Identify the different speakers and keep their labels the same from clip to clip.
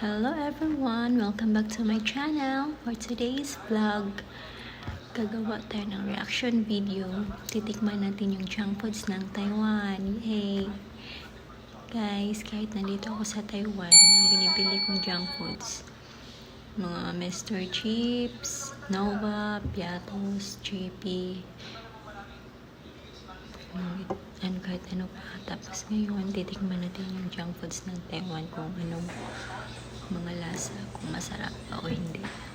Speaker 1: Hello everyone! Welcome back to my channel. For today's vlog, gagawa tayo ng reaction video. Titikman natin yung junk foods ng Taiwan. Yay! Guys, kahit nandito ako sa Taiwan, ang binibili kong junk foods, mga Mr. Chips, Nova, Piatos, JP, ano, kahit ano pa. Tapos ngayon, titikman natin yung junk foods ng Taiwan kung anong mga lasa, kung masarap o hindi.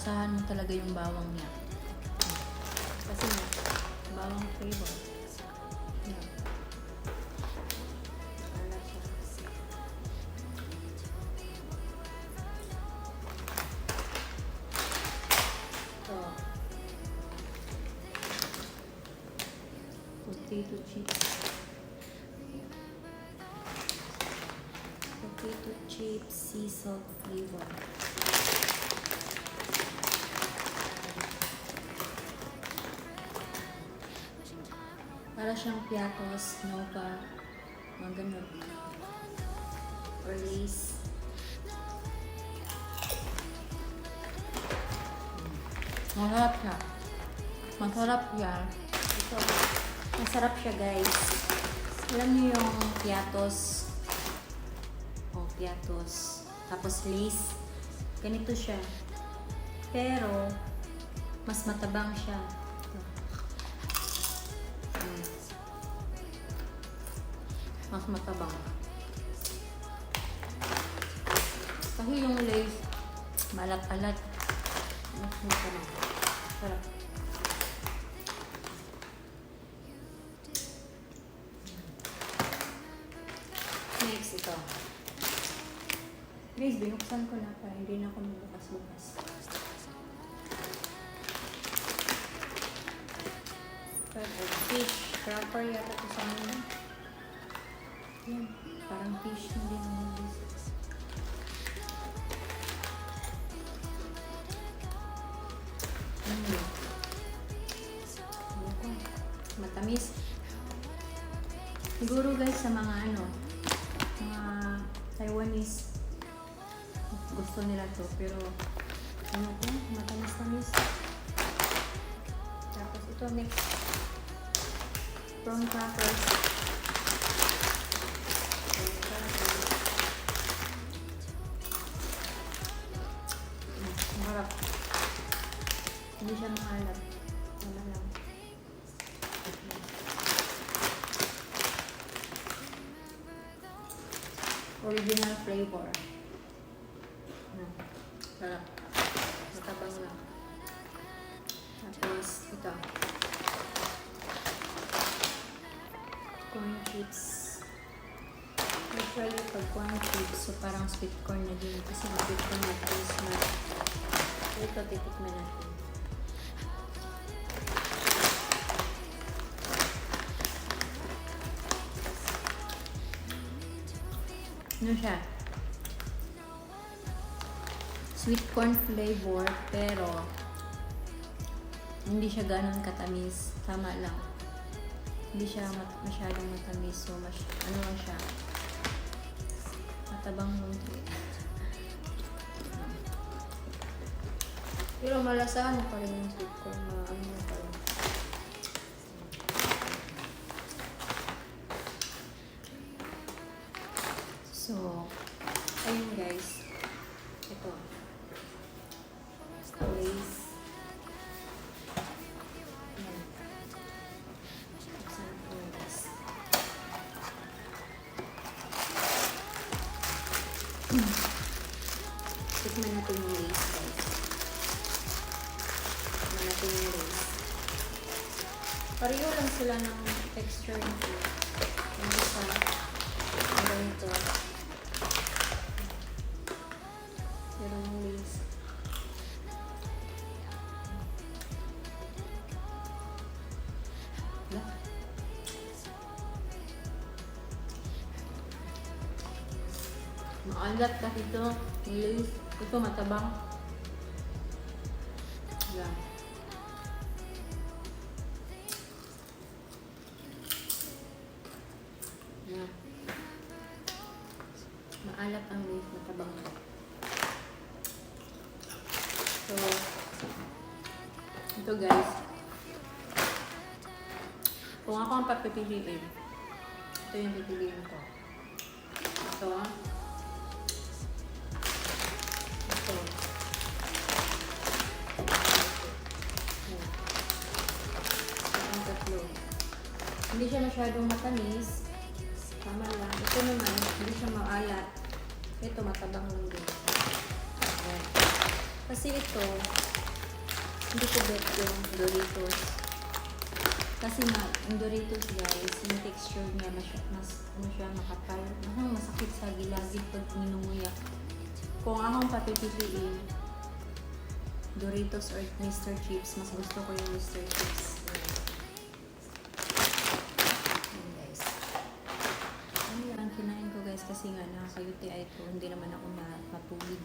Speaker 1: Malasahan mo talaga yung bawang niya. Kasi bawang flavor. Ito. Potato chips. Potato chips sea salt flavor. Para siyang piatos, nova, mga ganun. Or lace. Masarap siya. Masarap siya. Ito. Masarap siya guys. Alam niyo yung piatos. Oh, piatos. Tapos lace. Ganito siya. Pero, mas matabang siya. Mas matabang. Kasi yung lace, malat-alat. Mas matabang. Sarap. Next, ito. Guys, binuksan ko na para hindi na ako magbukas-bukas. Fish. Proper yata ito sa amin. Parang fish na din ang. Mm. Ayoko. Matamis. Siguro guys sa mga ano, mga Taiwanese gusto nila to pero ano ko, matamis-tamis. Tapos ito next prawn crackers. Masarap. Hindi siya maalat. Wala lang. Original flavor. Corn chips, so parang sweet corn na din. Kasi sweet corn na taste na. Ito, titikman natin. Ano siya? Sweet corn flavor, pero hindi siya ganun katamis. Tama lang. Hindi siya masyadong matamis. So, mas, ano lang siya? Matabang munti. Pero malasahan mo pa rin yung sweet corn. Ma ano mo pa rin. So, ayun guys. Ito. Lace. Pareho lang sila ng texture nito. Yung isa, ang ganito. Yung lace. Maalat kasi ito. Yung lace. Ito matabang. Yan. Yan. Kung ako ang papipiliin, ito yung pipiliin ko. Ito. Ito. Ang tatlo. Hindi siya masyadong matamis. Tama lang. Ito naman, hindi siya maalat. Ito, matabang lang din. Kasi ito, hindi ko bet yung Doritos. Kasi nga, yung Doritos guys, yung texture niya mas, mas ano siya, makapal. Mahang masakit sa gilagid pag minunguya. Kung akong papipiliin, Doritos or Mr. Chips, mas gusto ko yung Mr. Chips. Yan guys. Ano kinain ko guys kasi nga nakaka-UTI ko. Hindi naman ako matulog.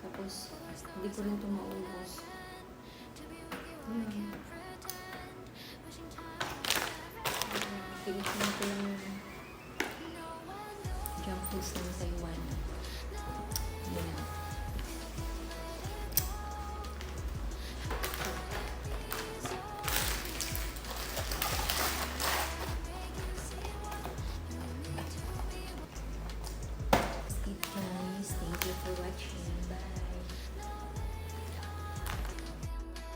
Speaker 1: Tapos, hindi ko rin ito maubos. Pilipinan ko lang junk foods ng Taiwan. Yun yeah.